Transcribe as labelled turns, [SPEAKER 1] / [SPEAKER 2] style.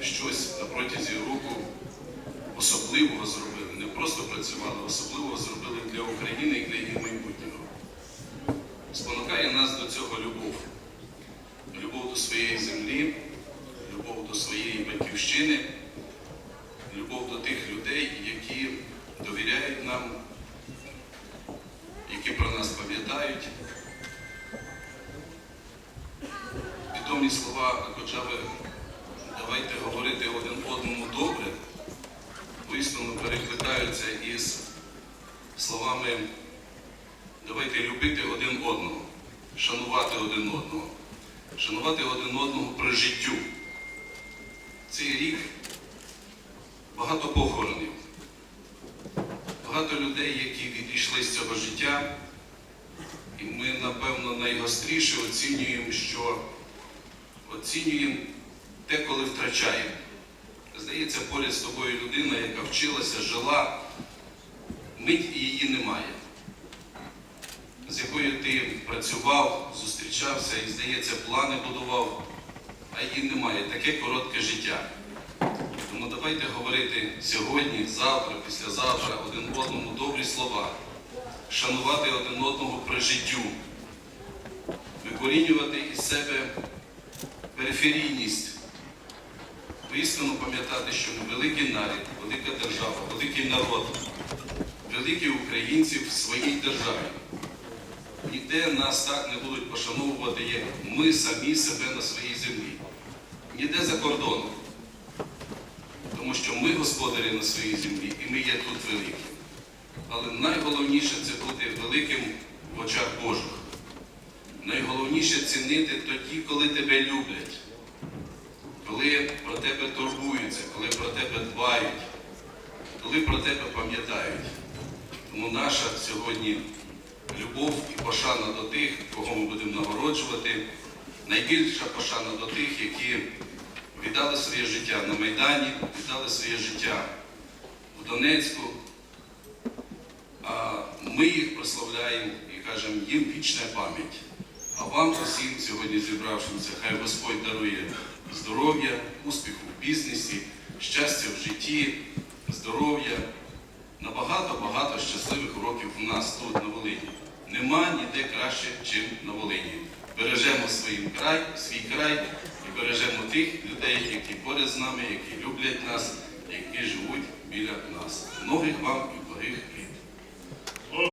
[SPEAKER 1] на протязі року особливого зробили. Не просто працювали, особливого зробили для України і для її майбутнього. Спонукає нас до цього любов. Любов до своєї землі, любов до своєї батьківщини, любов до тих людей, які довіряють нам, які про нас пам'ятають. Відомі слова Акоджави давайте говорити один одному добре, воістину перекликаються із словами давайте любити один одного, шанувати один одного, шанувати один одного при життю. Цей рік багато похоронів, багато людей, які відійшли з цього життя, і ми, напевно, найгостріше оцінюємо, що оцінюємо те, коли втрачаємо. Здається, поряд з тобою людина, яка вчилася, жила, мить її немає. З якою ти працював, зустрічався і, здається, плани будував, а її немає. Таке коротке життя. Тому давайте говорити сьогодні, завтра, післязавтра один одному добрі слова, шанувати один одного при життю, викорінювати із себе периферійність, поістину пам'ятати, що ми великий народ, велика держава, великий народ, великі українці в своїй державі. Ніде нас так не будуть пошановувати, як ми самі себе на своїй землі. Ніде за кордоном. Тому що ми господарі на своїй землі і ми є тут великі. Але найголовніше це бути великим в очах Божих. Найголовніше цінити тоді, коли тебе люблять, коли про тебе турбуються, коли про тебе дбають, коли про тебе пам'ятають. Тому наша сьогодні любов і пошана до тих, кого ми будемо нагороджувати, найбільша пошана до тих, які віддали своє життя на Майдані, віддали своє життя в Донецьку. А ми їх прославляємо і кажемо, їм вічна пам'ять. А вам усім сьогодні зібравшимся, хай Господь дарує здоров'я, успіху в бізнесі, щастя в житті, здоров'я, на багато-багато щасливих років у нас тут, на Волині. Нема ніде краще, чим на Волині. Бережемо свій край, свій край і бережемо тих людей, які поряд з нами, які люблять нас, які живуть біля нас. Многих вам і благих.